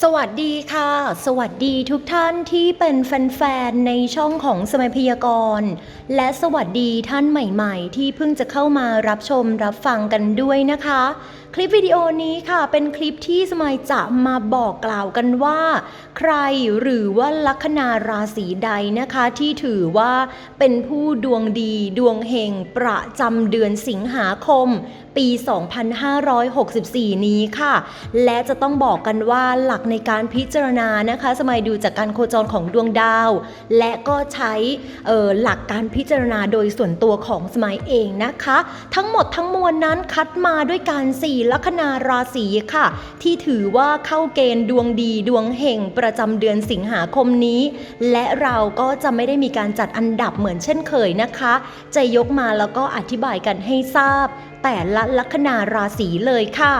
สวัสดีค่ะ สวัสดีทุกท่านที่เป็นแฟนๆในช่องของสมัยพยากรณ์ และสวัสดีท่านใหม่ๆ ที่เพิ่งจะเข้ามารับชมรับฟังกันด้วยนะคะ คลิปวิดีโอนี้ค่ะ เป็นคลิปที่สมัยจะมาบอกกล่าวกันว่า ใครหรือว่าลัคนาราศีใดนะคะ ที่ถือว่าเป็นผู้ดวงดีดวงเฮงประจำเดือนสิงหาคม ปี 2564 นี้ค่ะ และจะต้องบอกกันว่าหลักในการพิจารณานะคะ สมัยดูจากการโคจรของดวงดาว และก็ใช้เออหลักการพิจารณาโดยส่วนตัวของสมัยเองนะคะ ทั้งหมดทั้งมวลนั้นคัดมาด้วยการ4ลัคนาราศีค่ะ ที่ถือว่าเข้าเกณฑ์ดวงดีดวงเฮงประจำเดือนสิงหาคมนี้ และเราก็จะไม่ได้มีการจัดอันดับเหมือนเช่นเคยนะคะ จะยกมาแล้วก็อธิบายกันให้ทราบ แต่ละลัคนาราศีเลยค่ะ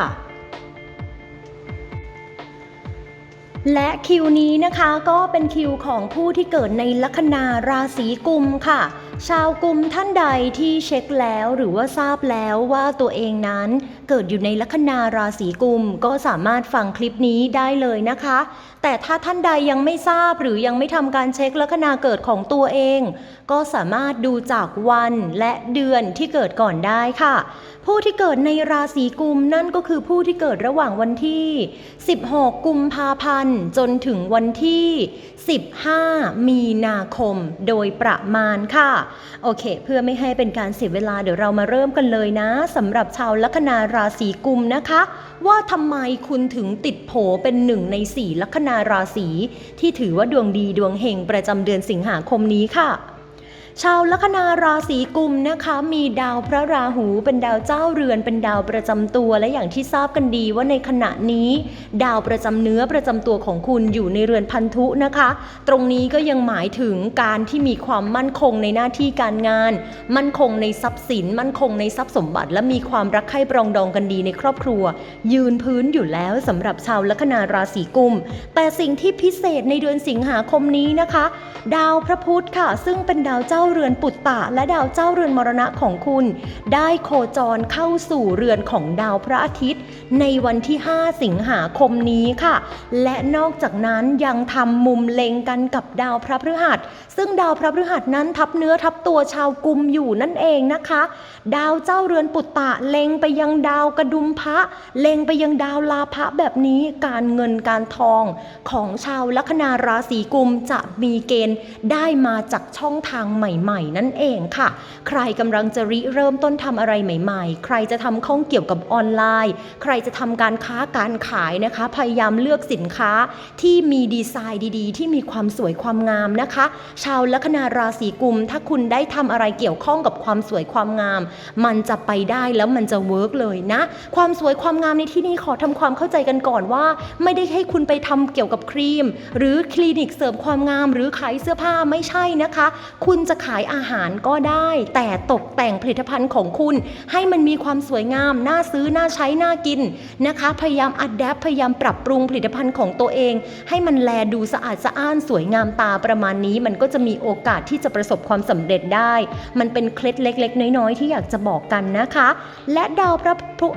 และคิวนี้นะคะก็เป็นคิวของผู้ที่เกิดในลัคนาราศีกุมค่ะ ชาวกุมท่านใดที่เช็คแล้วหรือว่าทราบแล้วว่าตัวเองนั้น เกิดอยู่ในลัคนาราศีกุม ก็สามารถฟังคลิปนี้ได้เลยนะคะ แต่ถ้าท่านใดยังไม่ทราบหรือยังไม่ทำการเช็คลัคนาเกิดของตัวเอง ก็สามารถดูจากวันและเดือนที่เกิดก่อนได้ค่ะ ผู้ที่เกิดในราศีกุมนั่นก็คือผู้ที่เกิดระหว่างวันที่ 16 กุมภาพันธ์ จนถึงวันที่ 15 มีนาคมโดยประมาณค่ะ โอเค เพื่อไม่ให้เป็นการเสียเวลาเดี๋ยวเรามาเริ่มกันเลยนะสำหรับชาวลัคนาราราศีกุมนะคะ ว่าทำไมคุณถึงติดโผเป็นหนึ่งในสี่ลัคนาราศีที่ถือว่าดวงดีดวงเฮงประจำเดือนสิงหาคมนี้ค่ะ ชาวลัคนาราศีกุมนะคะ มีดาวพระราหูเป็นดาวเจ้าเรือน เป็นดาวประจำตัวและอย่างที่ทราบกันดีว่าในขณะนี้ ดาวประจำเนื้อประจำตัวของคุณอยู่ในเรือนพันธุนะคะ ตรงนี้ก็ยังหมายถึงการที่มีความมั่นคงในหน้าที่การงาน มั่นคงในทรัพย์สิน มั่นคงในทรัพย์สมบัติ และมีความรักใคร่ปรองดองกันดีในครอบครัว ยืนพื้นอยู่แล้วสำหรับชาวลัคนาราศีกุม แต่สิ่งที่พิเศษในเดือนสิงหาคมนี้นะคะ ดาวพระพุธค่ะ ซึ่งเป็นดาวเจ้าเรือนปุตตะและดาวเจ้าเรือนมรณะของคุณ ได้โคจรเข้าสู่เรือนของดาวพระอาทิตย์ ในวันที่ 5 สิงหาคมนี้ค่ะ และนอกจากนั้นยังทำมุมเล็งกันกับดาวพระพฤหัส ซึ่งดาวพระพฤหัสนั้นทับเนื้อทับตัวชาวกุมอยู่นั่นเองนะคะ ดาวเจ้าเรือนปุตตะเล็งไปยังดาวกระดุมพระ เล็งไปยังดาวลาภะแบบนี้การเงินการทองของชาวลัคนาราศีกุมจะมีเกณฑ์ได้มาจากช่องทางใหม่หม่ ๆ นั่นเองค่ะ ใครกำลังจะริเริ่มต้นทำอะไรใหม่ ๆ ใครจะทำข้องเกี่ยวกับออนไลน์ ใครจะทำการค้าการขายนะคะ พยายามเลือกสินค้าที่มีดีไซน์ดีๆ ที่มีความสวยความงามนะคะ ชาวลัคนาราศีกุม ถ้าคุณได้ทำอะไรเกี่ยวข้องกับความสวยความงาม มันจะไปได้แล้วมันจะเวิร์กเลยนะ ความสวยความงามในที่นี้ขอทำความเข้าใจกันก่อนว่า ไม่ได้ให้คุณไปทำเกี่ยวกับครีม หรือคลินิกเสริมความงาม หรือขายเสื้อผ้าไม่ใช่นะคะ คุณจะขายอาหารก็ได้ แต่ตกแต่งผลิตภัณฑ์ของคุณ ให้มันมีความสวยงาม น่าซื้อ น่าใช้ น่ากินนะคะ พยายามอัดแอปพยายามปรับปรุงผลิตภัณฑ์ของตัวเอง ให้มันแลดูสะอาดสะอ้านสวยงามตาประมาณนี้ มันก็จะมีโอกาสที่จะประสบความสำเร็จได้ มันเป็นเคล็ดเล็ก ๆ น้อยๆ ที่อยากจะบอกกันนะคะ และดาวพระ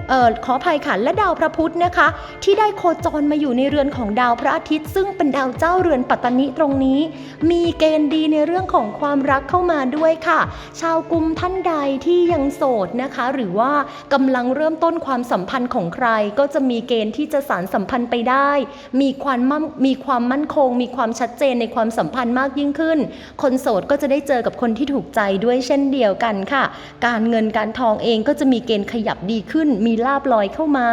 เอ่อขออภัยค่ะและดาวพระพุธนะคะ ที่ได้โคจรมาอยู่ในเรือนของดาวพระอาทิตย์ ซึ่งเป็นดาวเจ้าเรือนปัตตนิตรงนี้ มีเกณฑ์ดีในเรื่องของความรักเข้า้ามาด้วยค่ะ ชาวกุมท่านใดที่ยังโสดนะคะ หรือว่ากำลังเริ่มต้นความสัมพันธ์ของใคร ก็จะมีเกณฑ์ที่จะสารสัมพันธ์ไปได้ มีความมั่นมีความมั่นคง มีความชัดเจนในความสัมพันธ์มากยิ่งขึ้น คนโสดก็จะได้เจอกับคนที่ถูกใจด้วยเช่นเดียวกันค่ะ การเงินการทองเองก็จะมีเกณฑ์ขยับดีขึ้น มีลาบลอยเข้ามา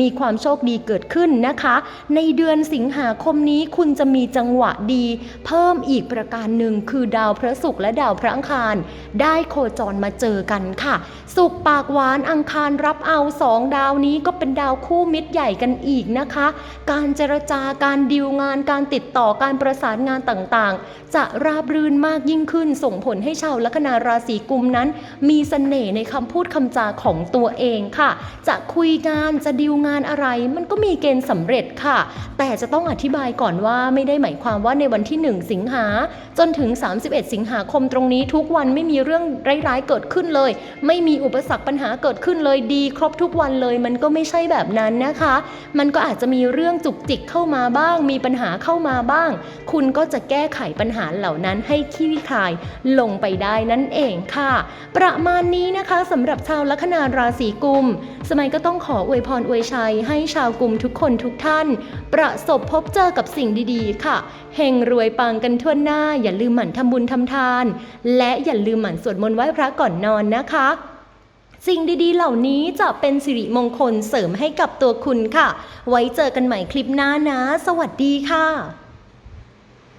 มีความโชคดีเกิดขึ้นนะคะ ในเดือนสิงหาคมนี้คุณจะมีจังหวะดี เพิ่มอีกประการหนึ่งคือดาวพระศุกร์และดาวาวพระอังคาร ได้โคจรมาเจอกันค่ะศุกปากหวานอังคารรับเอาสองดาวนี้ก็เป็นดาวคู่มิตรใหญ่กันอีกนะคะ การเจรจาการดีลงานการติดต่อการประสานงานต่างๆ จะราบรื่นมากยิ่งขึ้นส่งผลให้ชาวลัคนาราศีกุมนั้น มีเสน่ห์ในคำพูดคำจาของตัวเองค่ะ จะคุยงานจะดีลงานอะไร มันก็มีเกณฑ์สำเร็จค่ะ แต่จะต้องอธิบายก่อนว่าไม่ได้หมายความว่าในวันที่ 1 สิงหาจนถึง 31 สิงหาคมตรงนี้ทุกวันไม่มีเรื่องร้ายๆเกิดขึ้นเลย ไม่มีอุปสรรคปัญหาเกิดขึ้นเลยดี ครบทุกวันเลย มันก็ไม่ใช่แบบนั้นนะคะ มันก็อาจจะมีเรื่องจุกจิกเข้ามาบ้าง มีปัญหาเข้ามาบ้าง คุณก็จะแก้ไขปัญหาเหล่านั้นให้คลี่คลายลงไปได้นั่นเองค่ะ ประมาณนี้นะคะสำหรับชาวลัคนาราศีกุม สมัยก็ต้องขออวยพรอวยชัย ให้ชาวกุมทุกคนทุกท่าน ประสบพบเจอกับสิ่งดีๆ ค่ะเฮงรวยปังกันทั่วหน้าอย่าลืมหมั่นทำบุญทำทานและอย่าลืมหมั่นสวดมนต์ไหว้พระก่อนนอนนะคะ สิ่งดีๆ เหล่านี้จะเป็นสิริมงคลเสริมให้กับตัวคุณค่ะ ไว้เจอกันใหม่คลิปหน้านะ สวัสดีค่ะ